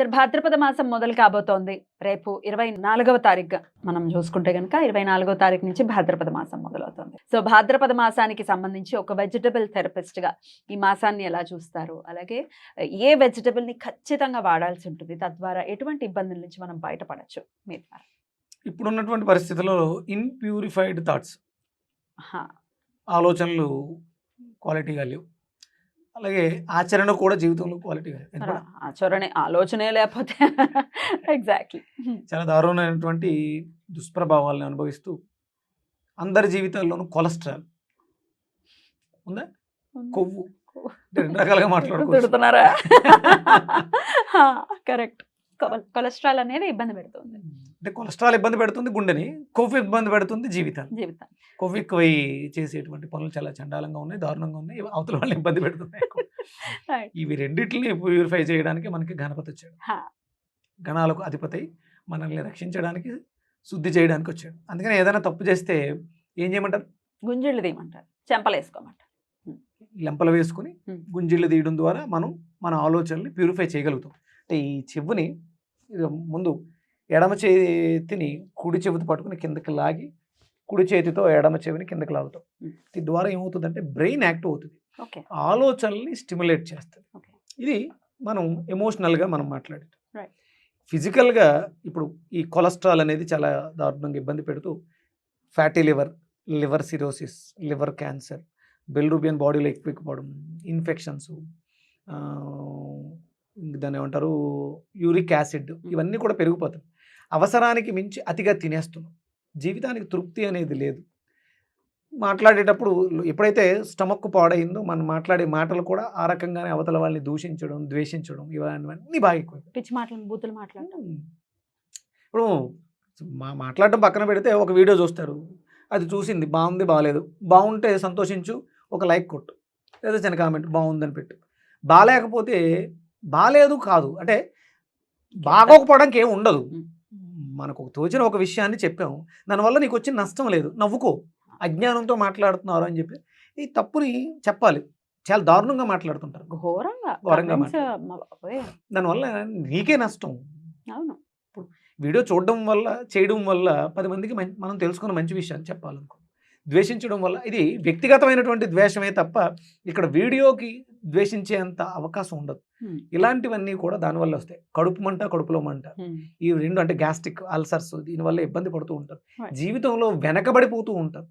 Sir భాద్రపద మాసం మొదలు కాబోతోంది. రేపు ఇరవై నాలుగవ తారీఖుగా మనం చూసుకుంటే కనుక ఇరవై నాలుగవ తారీఖు నుంచి భాద్రపద మాసం మొదలవుతుంది. సో భాద్రపద మాసానికి సంబంధించి ఒక వెజిటబుల్ థెరపిస్ట్గా ఈ మాసాన్ని ఎలా చూస్తారు? అలాగే ఏ వెజిటబుల్ని ఖచ్చితంగా వాడాల్సి ఉంటుంది? తద్వారా ఎటువంటి ఇబ్బందుల నుంచి మనం బయటపడచ్చు? మీరు ఇప్పుడున్నటువంటి పరిస్థితుల్లో ఇన్ప్యూరిఫైడ్ థాట్స్ ఆలోచనలు క్వాలిటీగా లేవు. అలాగే ఆచరణ కూడా జీవితంలో ఎందుకంటే ఆచరణే ఆలోచనే లేకపోతే ఎగ్జాక్ట్లీ చాలా దారుణమైనటువంటి దుష్ప్రభావాలను అనుభవిస్తూ అందరి జీవితాల్లోనూ కొలెస్ట్రాల్. ఉందా? కొవ్వు. రెండు రకాలుగా మాట్లాడుకోవచ్చు. తిడుతున్నారా? కరెక్ట్ కొలెస్ట్రాల్ అనేది ఇబ్బంది పెడుతుంది. అంటే కొలెస్ట్రాల్ ఇబ్బంది పెడుతుంది గుండెని కొవ్వు ఇబ్బంది పెడుతుంది జీవితాన్ని జీవితం. కొవ్వు ఎక్కువై చేసేటువంటి పనులు చాలా చండాలంగా ఉన్నాయి దారుణంగా ఉన్నాయి అవతల వాళ్ళని ఇబ్బంది పెడుతున్నాయి. ఇవి రెండింటిని ప్యూరిఫై చేయడానికి మనకి గణపతి వచ్చాడు. గణాలకు అధిపతి మనల్ని రక్షించడానికి శుద్ధి చేయడానికి వచ్చాడు. అందుకని ఏదైనా తప్పు చేస్తే ఏం చేయమంటారు? గుంజుళ్ళు తీయమంటారు. చెంపలు వేసుకోమంటారు లెంపలు వేసుకుని. గుంజిళ్ళు తీయడం ద్వారా మనం మన ఆలోచనల్ని ప్యూరిఫై చేయగలుగుతాం. అంటే ఈ చెవుని ముందు ఎడమ చేతిని కుడి చెవితో పట్టుకుని కిందకి లాగి కుడి చేతితో ఎడమ చెవిని కిందకి లాగుతాం. దీని ద్వారా ఏమవుతుందంటే బ్రెయిన్ యాక్టివ్ అవుతుంది ఓకే ఆలోచనల్ని స్టిమ్యులేట్ చేస్తుంది. ఇది మనం ఎమోషనల్గా మనం మాట్లాడేది. ఫిజికల్గా ఇప్పుడు ఈ కొలెస్ట్రాల్ అనేది చాలా దారుణంగా ఇబ్బంది పెడుతూ fatty liver liver cirrhosis liver cancer bilirubin బాడీలో ఎక్కువకపోవడం ఇన్ఫెక్షన్స్ దాన్ని ఏమంటారు? యూరిక్ యాసిడ్ ఇవన్నీ కూడా పెరిగిపోతాయి. అవసరానికి మించి అతిగా తినేస్తున్నాం. జీవితానికి తృప్తి అనేది లేదు. మాట్లాడేటప్పుడు ఎప్పుడైతే స్టమక్ పాడైందో మనం మాట్లాడే మాటలు కూడా ఆ రకంగానే అవతల వాళ్ళని దూషించడం ద్వేషించడం ఇవన్నీ బాగా ఎక్కువ పిచ్చి మాటలు బూతులు మాట్లాడటం. ఇప్పుడు మా మాట్లాడటం పక్కన పెడితే ఒక వీడియో చూస్తారు. అది చూసింది బాగుంది బాగాలేదు బాగుంటే సంతోషించు ఒక లైక్ కొట్టు. లేదా చిన్న కామెంట్ బాగుందని పెట్టు. బాగాలేకపోతే బాగాలేదు కాదు. అంటే బాగోకపోవడానికి ఏం ఉండదు. మనకు తోచిన ఒక విషయాన్ని చెప్పాము దానివల్ల నీకు వచ్చిన నష్టం లేదు. నవ్వుకో. అజ్ఞానంతో మాట్లాడుతున్నారు అని చెప్పి ఈ తప్పుని చెప్పాలి. చాలా దారుణంగా మాట్లాడుతుంటారు. ఘోరంగా. ఘోరంగా. దానివల్ల నీకే నష్టం. అవును. వీడియో చూడడం వల్ల చేయడం వల్ల పది మందికి మనం తెలుసుకున్న మంచి విషయాన్ని చెప్పాలనుకో. ద్వేషించడం వల్ల ఇది వ్యక్తిగతమైనటువంటి ద్వేషమే తప్ప ఇక్కడ వీడియోకి ద్వేషించేంత అవకాశం ఉండదు. ఇలాంటివన్నీ కూడా దానివల్ల వస్తాయి. కడుపు మంట కడుపులో మంట. ఈ రెండు అంటే గ్యాస్ట్రిక్ అల్సర్స్ దీనివల్ల ఇబ్బంది పడుతూ ఉంటారు. జీవితంలో వెనకబడిపోతూ ఉంటారు.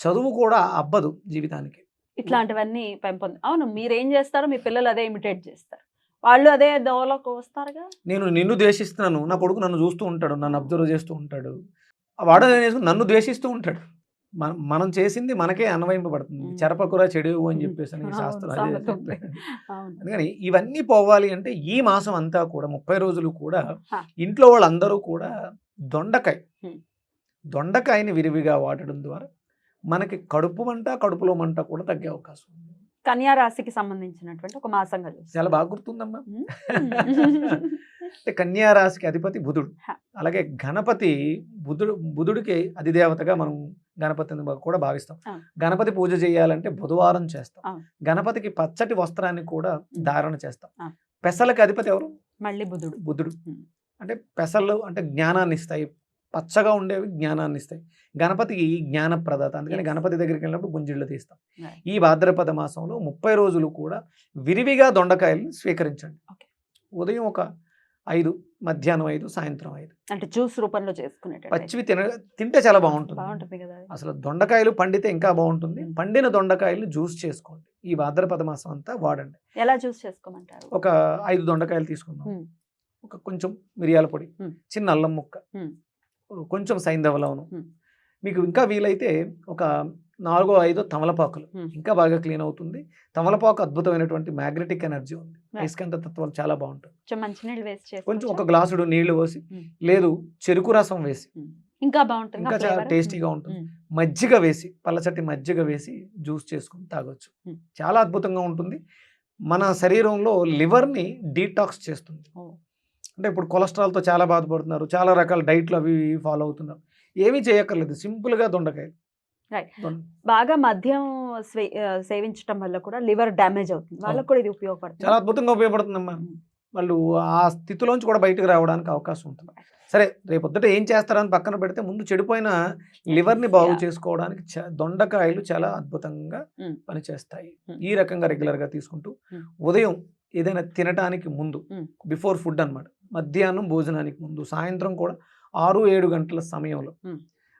చదువు కూడా అబ్బదు జీవితానికి. ఇట్లాంటివన్నీ పెంపొంది. అవును మీరేం చేస్తారో మీ పిల్లలు అదే ఇమిటేట్ చేస్తారు. వాళ్ళు అదే దోవలోకి వస్తారుగా? నేను నిన్ను ద్వేషిస్తున్నాను. నా కొడుకు నన్ను చూస్తూ ఉంటాడు. నన్ను అబ్జర్వ్ చేస్తూ ఉంటాడు. వాడు నన్ను ద్వేషిస్తూ ఉంటాడు. మనం మనం చేసింది మనకే అన్వయింపబడుతుంది. చెరపకురా చెడు అని. చెప్పేసి అని అవును, శాస్త్రం అదే సామెత ఉంది. చెప్పాడు. అవును అందుకని ఇవన్నీ పోవాలి అంటే ఈ మాసం అంతా కూడా ముప్పై రోజులు కూడా. ఇంట్లో వాళ్ళందరూ కూడా దొండకాయ. దొండకాయని విరివిగా వాడడం ద్వారా మనకి కడుపు మంట కడుపులో మంట కూడా తగ్గే అవకాశం ఉంది కన్యా రాశికి సంబంధించినటువంటి ఒక మాసంగా చాలా బాగా గుర్తుందమ్మా మ్మ్. అంటే కన్యా రాశికి అధిపతి బుధుడు. అలాగే గణపతి బుధుడు బుధుడికి అధిదేవతగా మనం గణపతిని కూడా భావిస్తాం. గణపతి పూజ చేయాలంటే బుధవారం చేస్తాం. గణపతికి పచ్చటి వస్త్రాన్ని కూడా ధారణ చేస్తాం. పెసలకి అధిపతి ఎవరు మళ్ళీ బుధుడు బుధుడు. అంటే పెసలు అంటే జ్ఞానాన్ని ఇస్తాయి పచ్చగా ఉండేవి జ్ఞానాన్ని ఇస్తాయి గణపతికి జ్ఞాన ప్రదాత అందుకని. గణపతి దగ్గరికి వెళ్ళినప్పుడు గుంజిళ్ళు తీస్తాం. ఈ భాద్రపద మాసంలో ముప్పై రోజులు కూడా విరివిగా దొండకాయల్ని స్వీకరించండి. ఉదయం ఒక ఐదు మధ్యాహ్నం ఐదు సాయంత్రం ఐదు అంటే జ్యూస్ రూపంలో చేసుకునేటట్టు పచ్చివి తిన తింటే చాలా బాగుంటుంది బాగుంటుంది కదా అసలు దొండకాయలు పండితే ఇంకా బాగుంటుంది. పండిన దొండకాయలు జ్యూస్ చేసుకోండి ఈ భాద్రపద మాసం అంతా వాడండి ఎలా జ్యూస్ చేసుకోమంటారు ఒక ఐదు దొండకాయలు తీసుకుందాం. ఒక కొంచెం మిరియాల పొడి. చిన్న అల్లం ముక్క. కొంచెం సైంధవ లవణం. మీకు ఇంకా వీలైతే ఒక నాలుగో ఐదో తమలపాకులు. ఇంకా బాగా క్లీన్ అవుతుంది. తమలపాకు అద్భుతమైనటువంటి మ్యాగ్నెటిక్ ఎనర్జీ ఉంది. అయస్కాంత తత్వాలు చాలా బాగుంటాయి. కొంచెం ఒక గ్లాసుడు నీళ్ళు పోసి. లేదు చెరుకు రసం వేసి. ఇంకా బాగుంటుంది. ఇంకా చాలా టేస్టీగా ఉంటుంది. మజ్జిగ వేసి పల్లచటి మజ్జిగ వేసి జ్యూస్ చేసుకుని తాగొచ్చు. చాలా అద్భుతంగా ఉంటుంది. మన శరీరంలో లివర్ని డీటాక్స్ చేస్తుంది. అంటే ఇప్పుడు కొలెస్ట్రాల్తో చాలా బాధపడుతున్నారు. చాలా రకాల డైట్లు అవి ఫాలో అవుతున్నారు. ఏమీ చేయక్కర్లేదు. సింపుల్గా దొండకాయ బాగా మద్యం సేవించడం వల్ల కూడా లివర్ డ్యామేజ్ అవుతుంది వాళ్ళకు కూడా ఇది ఉపయోగపడుతుంది చాలా అద్భుతంగా ఉపయోగపడుతుందమ్మా Hmm. వాళ్ళు ఆ స్థితిలోంచి కూడా బయటకు రావడానికి అవకాశం ఉంటుంది సరే రేపొద్దుట ఏం చేస్తారని పక్కన పెడితే ముందు చెడిపోయిన లివర్ని బాగు. చేసుకోవడానికి దొండకాయలు చాలా అద్భుతంగా. పనిచేస్తాయి. ఈ రకంగా రెగ్యులర్గా తీసుకుంటూ. ఉదయం ఏదైనా తినటానికి ముందు. బిఫోర్ ఫుడ్ అన్నమాట మధ్యాహ్నం భోజనానికి ముందు సాయంత్రం కూడా ఆరు ఏడు గంటల సమయంలో.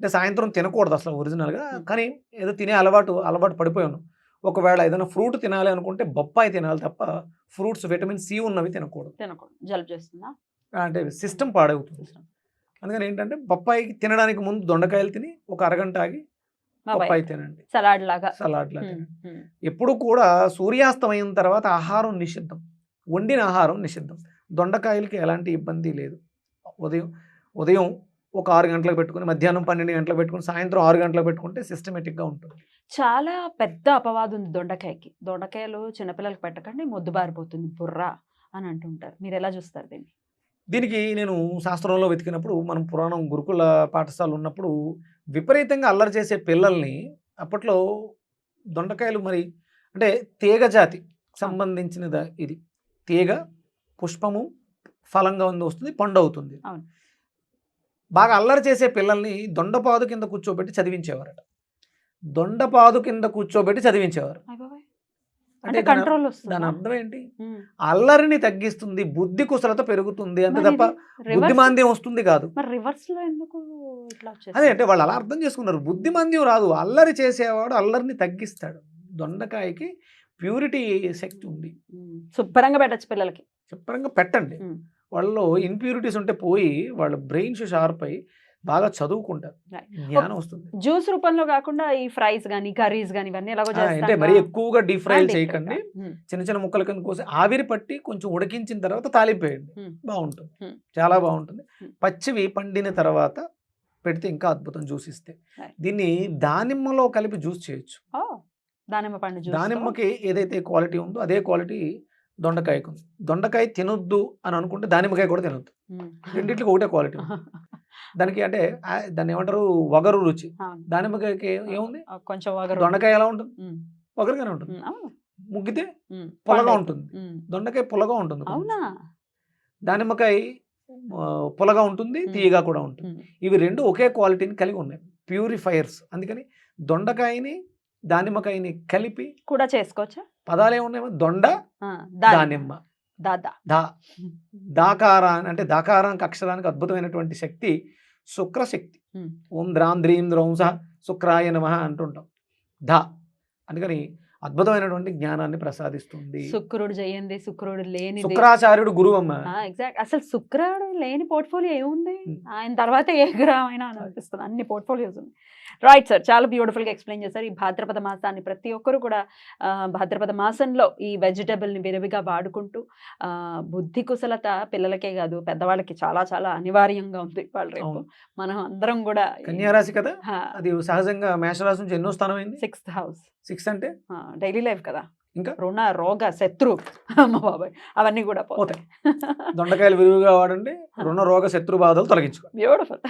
అంటే సాయంత్రం తినకూడదు అసలు ఒరిజినల్గా. కానీ ఏదో తినే అలవాటు అలవాటు పడిపోయాను. ఒకవేళ ఏదైనా ఫ్రూట్ తినాలి అనుకుంటే బొప్పాయి తినాలి తప్ప ఫ్రూట్స్ విటమిన్ సి ఉన్నవి తినకూడదు. తినకూడదు. జలుబు చేస్తుందా? అంటే సిస్టమ్ పాడవుతుంది. అందుకని ఏంటంటే బొప్పాయికి తినడానికి ముందు దొండకాయలు తిని ఒక అరగంట ఆగి బొప్పాయి తినండి. సలాడ్ లాగా. సలాడ్ లా ఉమ్, తినండి. ఉమ్. ఎప్పుడు కూడా సూర్యాస్తమయం తర్వాత ఆహారం నిషిద్ధం. వండిన ఆహారం నిషిద్ధం. దొండకాయలకి ఎలాంటి ఇబ్బంది లేదు. ఉదయం ఉదయం ఒక ఆరు గంటలకు పెట్టుకుని మధ్యాహ్నం పన్నెండు గంటలకు పెట్టుకుని సాయంత్రం ఆరు గంటలకు పెట్టుకుంటే సిస్టమేటిక్గా ఉంటుంది. చాలా పెద్ద అపవాదం ఉంది దొండకాయకి. దొండకాయలు చిన్నపిల్లలకి పెట్టకండి మొద్దుబారిపోతుంది బుర్ర అని అంటుంటారు. మీరు ఎలా చూస్తారు దీన్ని? దీనికి నేను శాస్త్రంలో వెతికినప్పుడు మనం పురాణం గురుకుల పాఠశాల ఉన్నప్పుడు విపరీతంగా అల్లరి చేసే పిల్లల్ని అప్పట్లో దొండకాయలు మరి అంటే తీగ జాతి సంబంధించినది ఇది. తీగ పుష్పము ఫలంగా ఉంది వస్తుంది పండు అవుతుంది. అవును. బాగా అల్లరి చేసే పిల్లల్ని దొండపాదు కింద కూర్చోబెట్టి చదివించేవారట. దొండపాదు కింద కూర్చోబెట్టి చదివించేవారు. అంటే కంట్రోల్ వస్తుంది. దాని అర్థం ఏంటి? అల్లరిని తగ్గిస్తుంది బుద్ధి కుశలత పెరుగుతుంది అంతే తప్ప బుద్ధిమాంద్యం వస్తుంది కాదు. రివర్స్లో ఎందుకు అదే? అంటే వాళ్ళు అలా అర్థం చేసుకున్నారు. బుద్ధిమాంద్యం రాదు. అల్లరి చేసేవాడు అల్లరిని తగ్గిస్తాడు. దొండకాయకి ప్యూరిటీ శక్తి ఉంది. శుభ్రంగా పెట్టచ్చు పిల్లలకి. శుభ్రంగా పెట్టండి. వాళ్ళలో ఇంప్యూరిటీస్ ఉంటే పోయి వాళ్ళ బ్రెయిన్స్ షార్ప్ అయి బాగా చదువుకుంటారు. జ్ఞానం వస్తుంది జ్యూస్ రూపంలో కాకుండా ఈ ఫ్రైస్ గానీ కర్రీస్ గానీ ఇవన్నీ ఎలాగో అంటే మరీ. ఎక్కువగా డీప్ ఫ్రై చేయకండి. ఉమ్, చిన్న చిన్న ముక్కల కింద కోసి ఆవిరి పట్టి కొంచెం ఉడికించిన తర్వాత తాలింపేయండి Hmm. బాగుంటుంది Hmm. చాలా బాగుంటుంది Hmm. పచ్చివి పండిన తర్వాత పెడితే ఇంకా అద్భుతం జ్యూస్ ఇస్తే. దీన్ని దానిమ్మలో కలిపి జ్యూస్ చేయొచ్చు దానిమ్మ పండు దానిమ్మకి ఏదైతే క్వాలిటీ ఉందో అదే క్వాలిటీ దొండకాయకు దొండకాయ తినొద్దు అని అనుకుంటే దానిమ్మకాయ కూడా తినొద్దు. రెండిట్లకి ఒకటే క్వాలిటీ దానికి అంటే దాన్ని ఏమంటారు? వగరు రుచి. దానిమ్మకాయకి ఏముంది? కొంచెం వగరు. దొండకాయ ఎలా ఉంటుంది? వగరుగానే ఉంటుంది. ముగ్గితే పండు. ఉంటుంది. దొండకాయ పుల్లగా ఉంటుంది. అవునా? దానిమ్మకాయ ఆ, పుల్లగా ఉంటుంది. తీయగా కూడా ఉంటుంది. ఇవి రెండు ఒకే క్వాలిటీని కలిగి ఉన్నాయి. ప్యూరిఫైయర్స్. అందుకని దొండకాయని దానిమ్మకాయని కలిపి కూడా చేసుకోవచ్చా? పదాలు ఏమున్నాయి దొండ దానిమ్మ. దా. దాకారా అంటే దాకారానికి అక్షరానికి అద్భుతమైనటువంటి శక్తి శుక్రశక్తి. ఓం ద్రాం ద్రీం ద్రౌంస శుక్రాయ నమ అంటుంటాం. ధా. అందుకని అద్భుతమైనటువంటి జ్ఞానాన్ని ప్రసాదిస్తుంది. శుక్రుడు చేయండి శుక్రుడు లేని శుక్రాచార్యుడు గురువు అమ్మ ఎగ్జాక్ట్ అసలు శుక్రుడు లేని పోర్ట్ఫోలియో ఏముంది. ఆయన తర్వాత ఏ గ్రహం అయినా అని అనిపిస్తుంది. అన్ని పోర్ట్ఫోలియోస్ ఉన్నాయి. రైట్ సార్ చాలా బ్యూటిఫుల్గా ఎక్స్ప్లెయిన్ చేశారు. ఈ భాద్రపద మాసాన్ని ప్రతి ఒక్కరు కూడా భాద్రపద మాసంలో ఈ వెజిటబుల్ని విరివిగా వాడుకుంటూ బుద్ధి కుశలత పిల్లలకే కాదు పెద్దవాళ్ళకి చాలా చాలా అనివార్యంగా ఉంది వాళ్ళ రేపు. మనం అందరం కూడా కన్యారాశి కదా? అది సహజంగా మేషరాశి నుంచి ఎన్నో స్థానం అయింది? సిక్స్త్ హౌస్ సిక్స్ అంటే? డైలీ లైఫ్ కదా. ఇంకా? రుణ రోగ శత్రు అమ్మ బాబాయ్ అవన్నీ కూడా పోతాయి. దొండకాయలు విరివిగా వాడండి రుణ రోగ శత్రు బాధలు తొలగించుకో. బ్యూటిఫుల్